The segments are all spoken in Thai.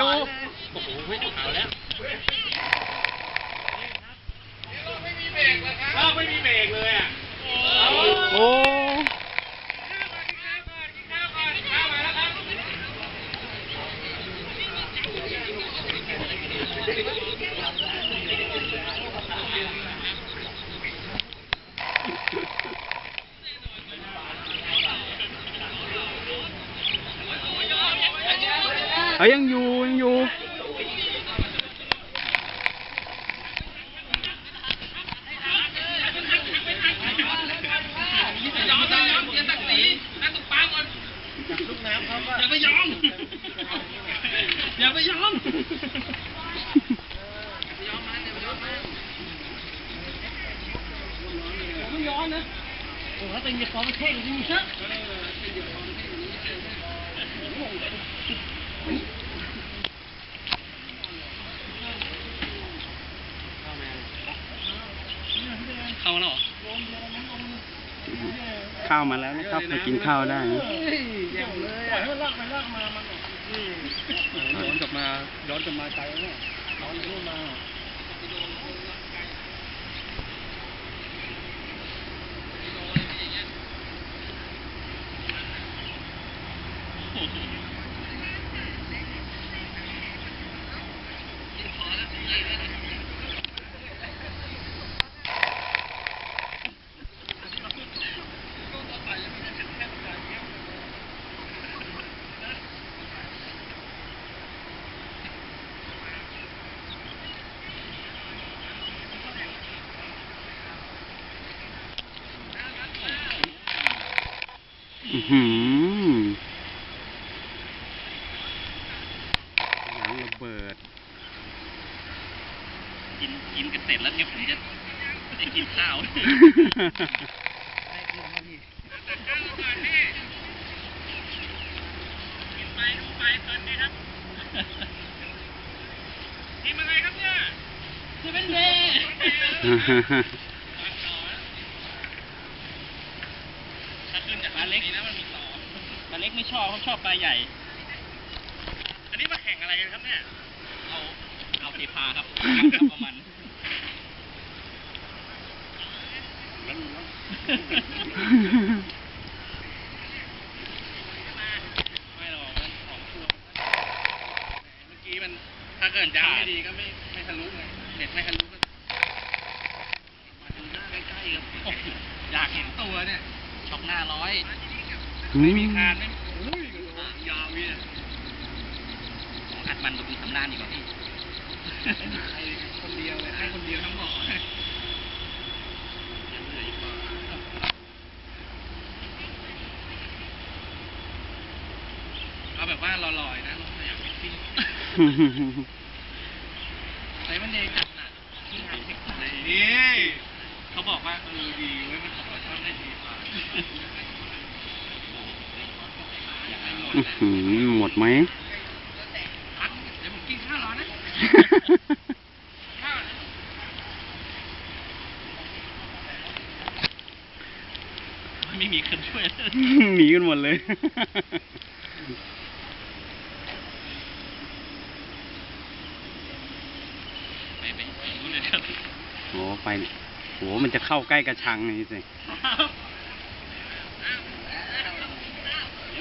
ดู โอ้โหเอาแล้วไม่มีเบรกเลยครับไม่มีเบรกเลยอะ โอ้เอายังอยู่ยัง อยู่ยอมยอมเสียศักดิ์ศรีนั่งตรงปางก่อนลูกน้ำเขาอย่าไปยอม อย่าไปยอมไม่ย้อนนะ โอ้โหเป็นยาฟองเท่งจริงๆเชอะเข้า มาแล้วเหรอข้าวมาแล้วนะครับมากินข้าวได้นะปล่อยให้มันลากไปลากมา มันย้อนกลับมาย้อนกลับมาไกลแล้วเนี่ยย้อนนู่นมา อื้อหือน้ำระเบิด กินกินกันเสร็จแล้วเนี่ยผมจะจะกินข้าวนี่มันไงครับเนี่ยจะเป็นเดถ้าขึ้นจาก ปลาเล็กนะมันมีต่อปลาเล็กไม่ชอบเขาชอบปลาใหญ่ อันนี้มาแข่งอะไรกันครับเนี่ย เอาเอาเทพาครับกับประมาณไม่หรอกมันของชัวร์เมื่อกี้มันถ้าเกิดยางไม่ดีก็ไม่ไม่ทะลุไงเด็ดไม่ทะลุก็มาดูหน้าใกล้ๆครับโอ้โหอยากเห็นตัวเนี่ย ช็อกหน้าร้อยไม่มีคานไม่มีอุ้ยยาวเนี่ยอัดมันตรงนี้ทำหน้าดีกว่าพี่ใครคนเดียวเลยให้คนเดียวทั้งหมอเอาแบบว่าลอยๆนะอยากเป็นซิ่งใส่มันเดย์จัดน่ะที่หายเทคนิคเลยนี่เขาบอกว่าเออดีเว้ยมัน ห้หมดอื้อหือหมดไหมพักเดี๋ยวผมกินข้าวรอนะข้าวนะไม่มีคนช่วยเลยหนีกันหมดเลยไปไปไปรู้เลยครับโอ้ไปโหมันจะเข้าใกล้กระชังนี่สิ เ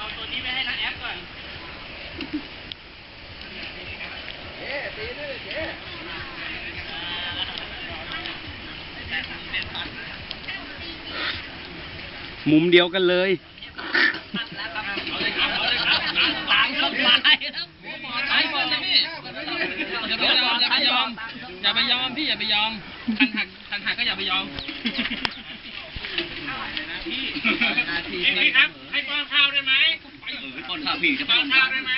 อาตัวนี้ไปให้น้าแอปก่อนเจ๊ตีด้วยเจ๊มุมเดียวกันเลยเอาเลยครับอนเลยพี่อย่าไปยอมอย่าไปยอมอย่าไปยอมพี่อย่าไปยอมคันหักคันหักก็อย่าไปยอม พี่พี่ครับ ให้ป้อนข้าวได้ไหมป้อนข้าวพี่จะป้อนข้าวได้ไหม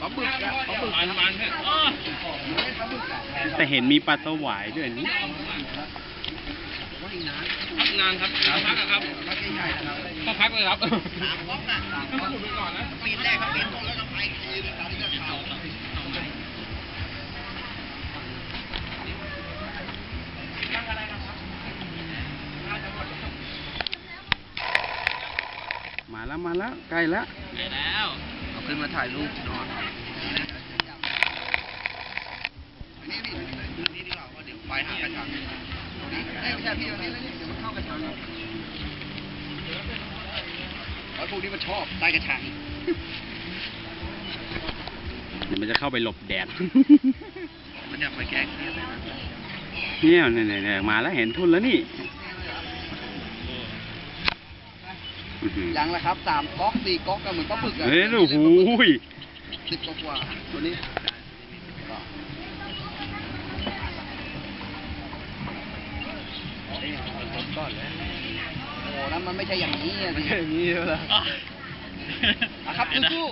ปลาบึกอะปลาบึกมันมันเนี่ยแต่เห็นมีปลาสวายด้วยนี่พักนานครับพักอะครับพักใหญ่นะครับก็พักเลยครับสามวอกนะสามวอกไปก่อนนะปีแรกครับปีนแล้วก็ไปคืนตอนนี้ก็เข่า แล้วมาแล้วใกล้แล้วไปแล้วเอาขึ้นมาถ่ายรูปนอนนี่นี่นี่นี่ดีกว่าว่าเดี๋ยวไปหากระชังไม่ใช่พี่วันนี้แล้วนี่เดี๋ยวมันเข้ากระชังไอ้พวกนี้มันชอบใต้กระชังเดี๋ยวมันจะเข้าไปหลบแดด มันอยากไปแกล้งเนี่ยเลยนะเนี่ยเนี่ยเนี่ยมาแล้วเห็นทุนแล้วนี่ ยังละครับสามก๊อกสี่ก๊อกก็เหมือนป้าปึกอะเฮ้ยโอ้โหยสิบกว่าตัวนี้ก่อนเลยโอ้โหนั่นมันไม่ใช่อย่างนี้อะสิอย่างนี้แล้วอะครับสู้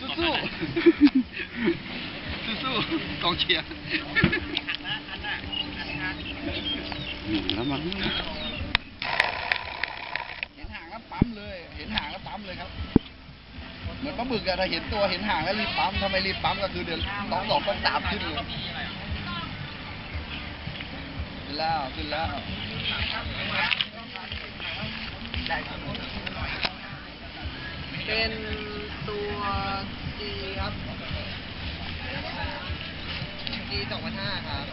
สู้สู้สู้สู้ๆกองเชียร์อืมแล้วมัน เห็นหางแล้วปั๊มเลย เห็นหางแล้วปั๊มเลยครับ เหมือนปลาบึกอะถ้าเห็นตัวเห็นหางแล้วรีบปั๊มทำไมรีบปั๊มก็คือเดือนสองสองต้องสามขึ้นเลยขึ้นแล้วขึ้นแล้วเป็นตัวจีครับจีสองพันห้าครับ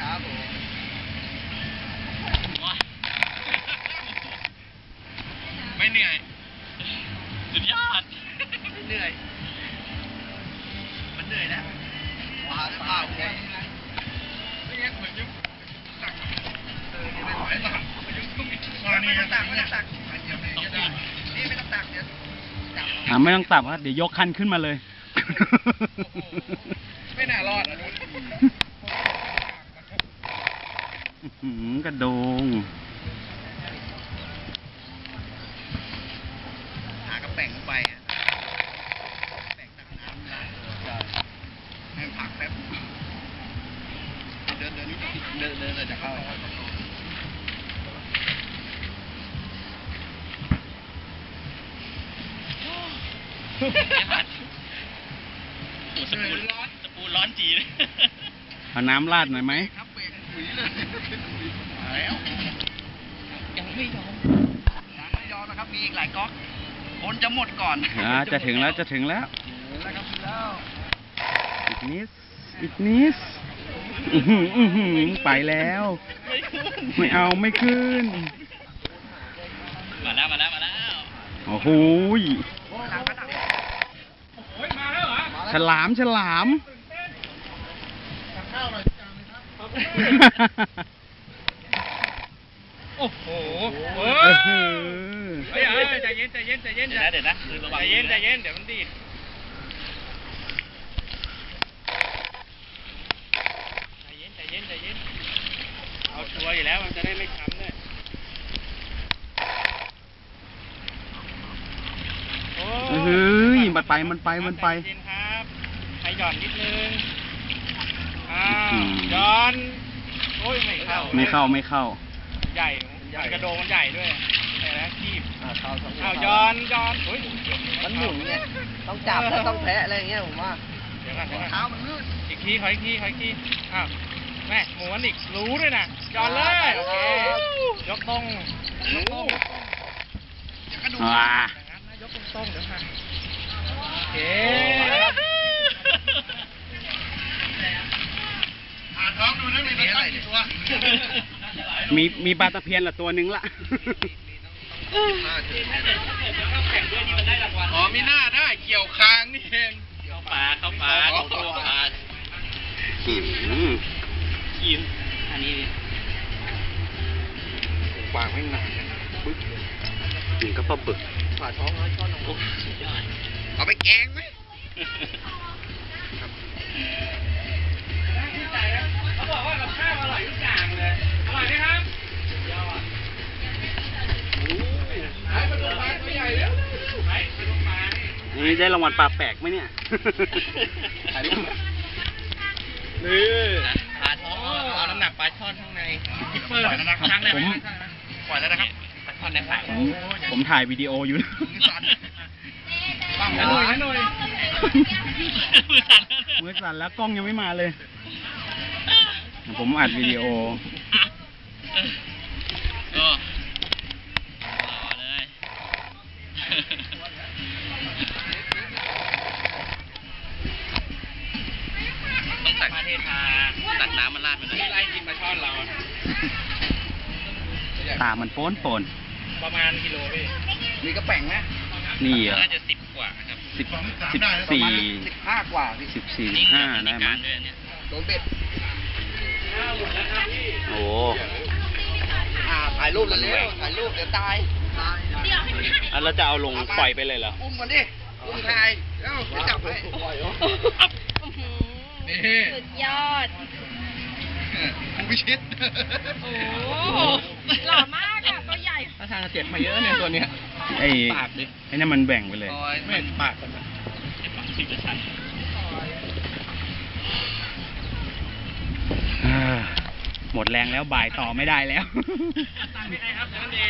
ครับผมไม่เหนื่อย สุดยอด เหนื่อย มันเหนื่อยแล้วว้าวเปล่าไงไม่งั้นเหมือนยุบตักเออนี่ไม่ไหวตักยุบตุ้มอีกไม่ต้องตักไม่ต้องตักนี่ไม่ต้องตักเดี๋ยวจับอ่าไม่ต้องตับครับเดี๋ยวยกคันขึ้นมาเลย โอ้สปูนร้อนสปูนร้อนจีเลยเอาน้ำราดหน่อยไหมครับเบรกหุยเลยมาแล้ว ยังไม่ยอมยังไม่ยอมนะครับ มีอีกหลายก๊อกคนจะหมดก่อนอ่าจะถึงแล้วจะถึงแล้วถึงแล้วครับถึงแล้วอีกนิดอีกนิดอื้อหืออื้อหือไปแล้วไม่ขึ้นไม่เอาไม่ขึ้น มาแล้วมาแล้วมาแล้ว โอ้โหย ทางกระดัง ฉลามฉลามข้าวหน่อยโอ้โหเออเฮ้ยเฮ้ยใจเย็นใจเย็นใจเย็นเดี๋ยวนะเดี๋ยวนะใจเย็นใจเย็นเดี๋ยวมันดีดใจเย็นใจเย็นใจเย็นเอาชัวร์อยู่แล้วมันจะได้ไม่ช้ำด้วยโอ้เฮ้ยมันไปมันไปมันไป ห้หย่อนนิดนึงอ่าอืมหย่อน โอ้ยไม่เข้าไม่เข้าไม่เข้า ใหญ่มันกระโดงมันใหญ่ด้วยแต่ละคีบข้าวสองอ้าวย้อนย้อนโอ้ยมันหมุนไงต้องจับแล้วต้องแทะอะไรอย่างเงี้ยผมว่าเดี๋ยวก่อนเดี๋ยวก่อนเท้ามันลื่นอีกทีขออีกทีขออีกทีอ้าวแม่หมุนอีกรู้ด้วยนะย้อนเลยโอเคยกตรงยกตรงอย่ากระดูกอ่า อย่างนั้นนะยกตรงๆเดี๋ยวค่ะโอเค หาท้องดูนะมีอะไรตัวมีมีปลาตะเพียนละตัวหนึงละอ๋อมีหน้าได้เกี่ยวคางนี่เองเข้าปลาเข้าปลาสองตัวปลาอื้อหือกินอันนี้ปากไม่นานนี่ก็ปลาบึกผ่าท้องน้อยช้อนลงโอ้สุดยอดเอาไปแกงไหม นี่นี่ได้รางวัลปลาแปลกไหมเนี่ยถ่ายรูปไหมนี่ปลาท้องเอาน้ำหนักปลาช่อนข้างในเปิดครั้งแรกผมปล่อยแล้วนะครับปลาช่อนในปากผมผมถ่ายวิดีโออยู่นะมือสั่นบ้างหน่หอน่ยอยหน่อยมือสั่นแล้วกล้องยังไม่มาเลย ผมอัดวิดีโอ ไล่กินมาช่อนเราอะตามันโป้นโปนประมาณกิโลพี่มีกระแป่งนะนี่เหรอน่าจะสิบกว่าครับสิบสิบสี่สิบห้ากว่าพี่สิบสี่สิบห้าได้มั้งโดนเบ็ดโอ้อ่าถ่ายรูปแล้วเร็วถ่ายรูปเดี๋ยวตายอะเราจะเอาลงปล่อยไปเลยเหรอ อุ้มมันดิ อุ้มถ่ายเอ้าจะจับให้นี่สุดยอด ผู้พิชิตโอ้โหหล่อมากอะตัวใหญ่ ถ้าทางเจ็บมาเยอะเนี่ยตัวเนี้ยไอ้ปากดิไอ้นั่นมันแบ่งไปเลย ไม่เห็นปากมันนะไอ้ปากสิบจะสั่นอ่าหมดแรงแล้วบ่ายต่อไม่ได้แล้วตังค์ไม่ได้ครับเดี๋ยวมันดี